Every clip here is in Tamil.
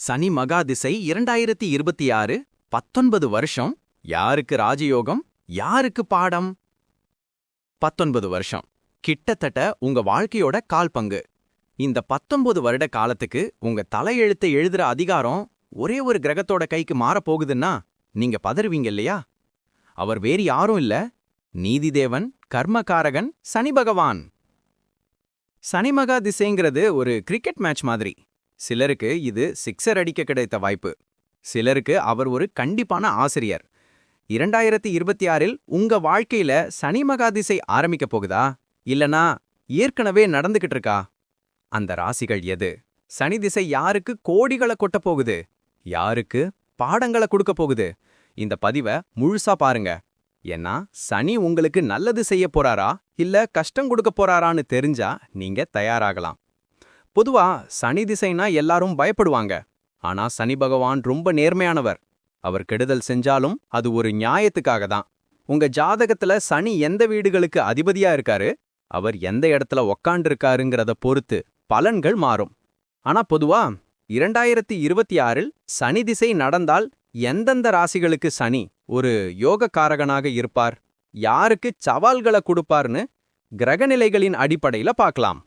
சனி மகாதிசை இரண்டாயிரத்தி இருபத்தி ஆறு பத்தொன்பது வருஷம். யாருக்கு ராஜயோகம் யாருக்கு பாடம்? பத்தொன்பது வருஷம். கிட்டத்தட்ட உங்க வாழ்க்கையோட கால் பங்கு. இந்த பத்தொன்பது வருட காலத்துக்கு உங்க தலையெழுத்தை எழுதுற அதிகாரம் ஒரே ஒரு கிரகத்தோட கைக்கு மாறப்போகுதுன்னா நீங்க பதறுவீங்க இல்லையா? அவர் வேறு யாரும் இல்ல. நீதிதேவன் கர்மகாரகன் சனி பகவான். சனி மகா திசைங்கிறது ஒரு கிரிக்கெட் மேட்ச் மாதிரி. சிலருக்கு இது சிக்ஸர் அடிக்க கிடைத்த வாய்ப்பு. சிலருக்கு அவர் ஒரு கண்டிப்பான ஆசிரியர். இரண்டாயிரத்தி இருபத்தி ஆறில் உங்க வாழ்க்கையில சனி மகாதிசை ஆரம்பிக்க போகுதா? இல்லனா ஏற்கனவே நடந்துகிட்டு இருக்கா? அந்த ராசிகள் எது? சனி திசை யாருக்கு கோடிகளை கொட்ட போகுது? யாருக்கு பாடங்களை கொடுக்க போகுது? இந்த பதிவை முழுசா பாருங்க. ஏன்னா சனி உங்களுக்கு நல்லது செய்ய போறாரா? இல்ல கஷ்டம் கொடுக்க போறாரான்னு தெரிஞ்சா நீங்க தயாராகலாம். பொதுவா சனி திசைனா எல்லாரும் பயப்படுவாங்க. ஆனா சனி பகவான் ரொம்ப நேர்மையானவர். அவர் கெடுதல் செஞ்சாலும் அது ஒரு நியாயத்துக்காக தான். உங்க ஜாதகத்துல சனி எந்த வீடுகளுக்கு அதிபதியா இருக்காரு? அவர் எந்த இடத்துல உக்காண்டிருக்காருங்கிறத பொறுத்து பலன்கள் மாறும். ஆனா பொதுவா இரண்டாயிரத்தி இருபத்தி ஆறில் சனி திசை நடந்தால் எந்தெந்த ராசிகளுக்கு சனி ஒரு யோகக்காரகனாக இருப்பார்? யாருக்கு சவால்களை கொடுப்பார்னு கிரகநிலைகளின் அடிப்படையில பார்க்கலாம்.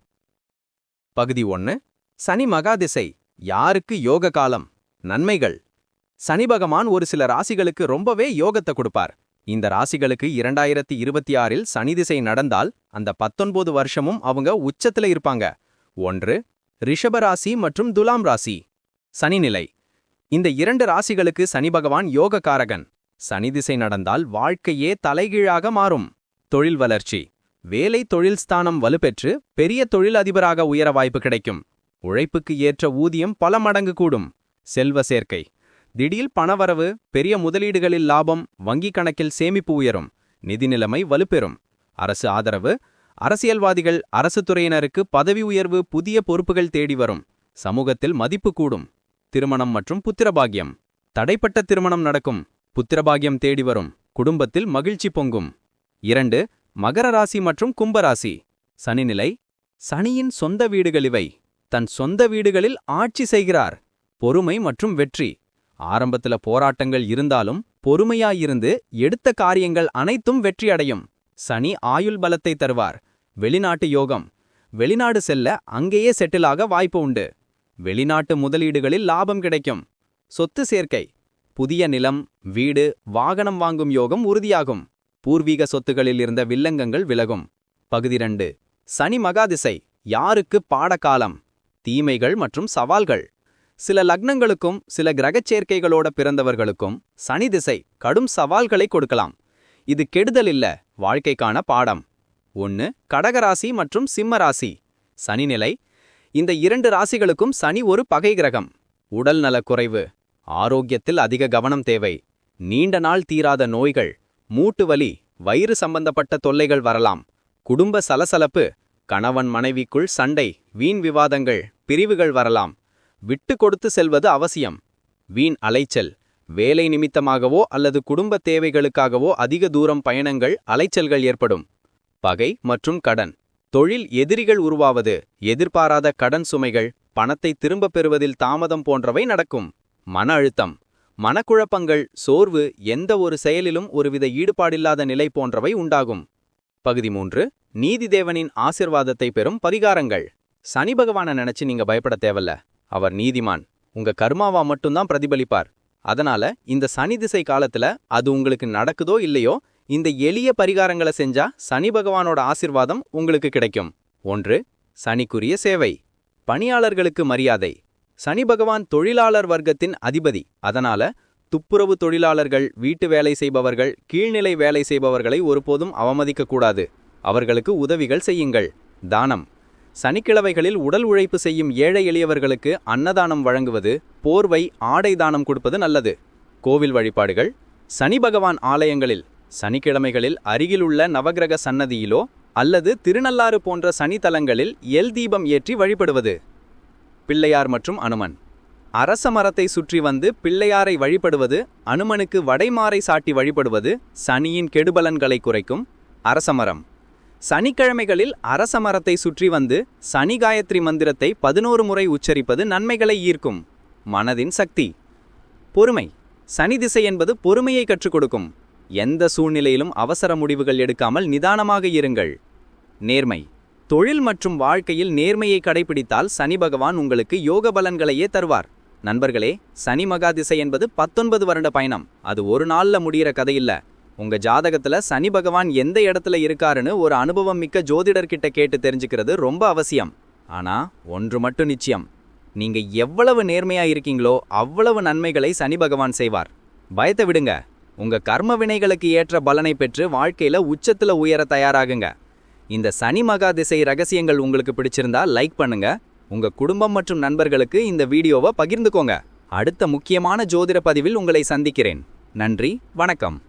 பகுதி ஒன்று சனி மகாதிசை யாருக்கு யோக காலம் நன்மைகள்? சனி பகவான் ஒரு சில ராசிகளுக்கு ரொம்பவே யோகத்தை கொடுப்பார். இந்த ராசிகளுக்கு இரண்டாயிரத்தி இருபத்தி ஆறில் சனி திசை நடந்தால் அந்த பத்தொன்பது வருஷமும் அவங்க உச்சத்துல இருப்பாங்க. ஒன்று ரிஷப ராசி மற்றும் துலாம் ராசி. சனிநிலை இந்த இரண்டு ராசிகளுக்கு சனி பகவான் யோகக்காரகன். சனி திசை நடந்தால் வாழ்க்கையே தலைகீழாக மாறும். தொழில் வளர்ச்சி. வேலை தொழில் ஸ்தானம் வலுப்பெற்று பெரிய தொழிலதிபராக உயர வாய்ப்பு கிடைக்கும். உழைப்புக்கு ஏற்ற ஊதியம் பல மடங்கு கூடும். செல்வ சேர்க்கை. திடீர் பணவரவு பெரிய முதலீடுகளில் லாபம் வங்கிக் கணக்கில் சேமிப்பு உயரும். நிதி நிலைமை வலுப்பெறும். அரசு ஆதரவு. அரசியல்வாதிகள் அரசு துறையினருக்கு பதவி உயர்வு புதிய பொறுப்புகள் தேடி வரும். சமூகத்தில் மதிப்பு கூடும். திருமணம் மற்றும் புத்திரபாகியம். தடைப்பட்ட திருமணம் நடக்கும். புத்திரபாகியம் தேடி வரும். குடும்பத்தில் மகிழ்ச்சி பொங்கும். இரண்டு மகர ராசி மற்றும் கும்பராசி சனிநிலை சனியின் சொந்த வீடுகள் இவை. தன் சொந்த வீடுகளில் ஆட்சி செய்கிறார். பொறுமை மற்றும் வெற்றி. ஆரம்பத்துல போராட்டங்கள் இருந்தாலும் பொறுமையாயிருந்து எடுத்த காரியங்கள் அனைத்தும் வெற்றியடையும் சனி ஆயுள் பலத்தை தருவார். வெளிநாட்டு யோகம். வெளிநாடு செல்ல அங்கேயே செட்டிலாக வாய்ப்பு உண்டு. வெளிநாட்டு முதலீடுகளில் லாபம் கிடைக்கும். சொத்து சேர்க்கை. புதிய நிலம் வீடு வாகனம் வாங்கும் யோகம் உறுதியாகும். பூர்வீக சொத்துகளில் இருந்த வில்லங்கங்கள் விலகும். பகுதி ரெண்டு. சனி மகாதிசை யாருக்கு பாடகாலம்? தீமைகள் மற்றும் சவால்கள். சில லக்னங்களுக்கும் சில கிரகச் சேர்க்கைகளோட பிறந்தவர்களுக்கும் சனி திசை கடும் சவால்களை கொடுக்கலாம். இது கெடுதல் இல்ல வாழ்க்கைக்கான பாடம். ஒன்று கடகராசி மற்றும் சிம்ம ராசி. சனிநிலை இந்த இரண்டு ராசிகளுக்கும் சனி ஒரு பகை கிரகம். உடல் நலக்குறைவு ஆரோக்கியத்தில் அதிக கவனம் தேவை. நீண்ட நாள் தீராத நோய்கள். மூட்டு வலி வயிறு சம்பந்தப்பட்ட தொல்லைகள் வரலாம். குடும்ப சலசலப்பு கணவன் மனைவிக்குள் சண்டை வீண் விவாதங்கள் பிரிவுகள் வரலாம். விட்டு கொடுத்து செல்வது அவசியம். வீண் அலைச்சல் வேலை நிமித்தமாகவோ அல்லது குடும்ப தேவைகளுக்காகவோ அதிக தூரம் பயணங்கள் அலைச்சல்கள் ஏற்படும். பகை மற்றும் கடன். தொழில் எதிரிகள் உருவாவது எதிர்பாராத கடன் சுமைகள் பணத்தை திரும்பப் பெறுவதில் தாமதம் போன்றவை நடக்கும். மன அழுத்தம். மனக்குழப்பங்கள் சோர்வு எந்த ஒரு செயலிலும் ஒருவித ஈடுபாடில்லாத நிலை போன்றவை உண்டாகும். பகுதி மூன்று நீதிதேவனின் ஆசிர்வாதத்தை பெறும் பரிகாரங்கள். சனி பகவானை நினைச்சு நீங்க பயப்பட தேவல்ல. அவர் நீதிமான். உங்க கர்மாவா மட்டும்தான் பிரதிபலிப்பார். அதனால இந்த சனி திசை காலத்துல அது உங்களுக்கு நடக்குதோ இல்லையோ இந்த எளிய பரிகாரங்களை செஞ்சா சனி பகவானோட ஆசிர்வாதம் உங்களுக்கு கிடைக்கும். ஒன்று சனிக்குரிய சேவை. பணியாளர்களுக்கு மரியாதை. சனி பகவான் தொழிலாளர் வர்க்கத்தின் அதிபதி. அதனால துப்புரவு தொழிலாளர்கள் வீட்டு வேலை செய்பவர்கள் கீழ்நிலை வேலை செய்பவர்களை ஒருபோதும் அவமதிக்கக்கூடாது அவர்களுக்கு உதவிகள் செய்யுங்கள். தானம். சனிக்கிழமைகளில் உடல் உழைப்பு செய்யும் ஏழை எளியவர்களுக்கு அன்னதானம் வழங்குவது போர்வை ஆடை தானம் கொடுப்பது நல்லது. கோவில் வழிபாடுகள். சனி பகவான் ஆலயங்களில் சனிக்கிழமைகளில் அருகிலுள்ள நவகிரக சன்னதியிலோ அல்லது திருநள்ளாறு போன்ற சனி தலங்களில் எல் தீபம் ஏற்றி வழிபடுவது. பிள்ளையார் மற்றும் அனுமன். அரச மரத்தை சுற்றி வந்து பிள்ளையாரை வழிபடுவது அனுமனுக்கு வடைமாறை சாட்டி வழிபடுவது சனியின் கெடுபலன்களை குறைக்கும் அரசமரம் சனிக்கிழமைகளில் அரச மரத்தை சுற்றி வந்து சனி காயத்ரி மந்திரத்தை பதினோரு முறை உச்சரிப்பது நன்மைகளை ஈர்க்கும். மனதின் சக்தி. பொறுமை. சனி திசை என்பது பொறுமையை கற்றுக் கொடுக்கும். எந்த சூழ்நிலையிலும் அவசர முடிவுகள் எடுக்காமல் நிதானமாக இருங்கள். நேர்மை. தொழில் மற்றும் வாழ்க்கையில் நேர்மையை கடைபிடித்தால் சனி பகவான் உங்களுக்கு யோக பலன்களையே தருவார். நண்பர்களே சனி மகா திசை என்பது பத்தொன்பது வருட பயணம். அது ஒரு நாளில் முடியிற கதையில்ல. உங்க ஜாதகத்துல சனி பகவான் எந்த இடத்துல இருக்காருன்னு ஒரு அனுபவம் மிக்க ஜோதிடர்கிட்ட கேட்டு தெரிஞ்சுக்கிறது ரொம்ப அவசியம். ஆனா ஒன்று மட்டும் நிச்சயம். நீங்க எவ்வளவு நேர்மையா இருக்கீங்களோ அவ்வளவு நன்மைகளை சனி பகவான் செய்வார். பயத்தை விடுங்க. உங்க கர்ம வினைகளுக்கு ஏற்ற பலனை பெற்று வாழ்க்கையில உச்சத்துல உயர தயாராகுங்க. இந்த சனி மகா திசை ரகசியங்கள் உங்களுக்கு பிடிச்சிருந்தா லைக் பண்ணுங்க. உங்க குடும்பம் மற்றும் நண்பர்களுக்கு இந்த வீடியோவை பகிர்ந்துக்கோங்க. அடுத்த முக்கியமான ஜோதிட பதிவில் உங்களை சந்திக்கிறேன். நன்றி வணக்கம்.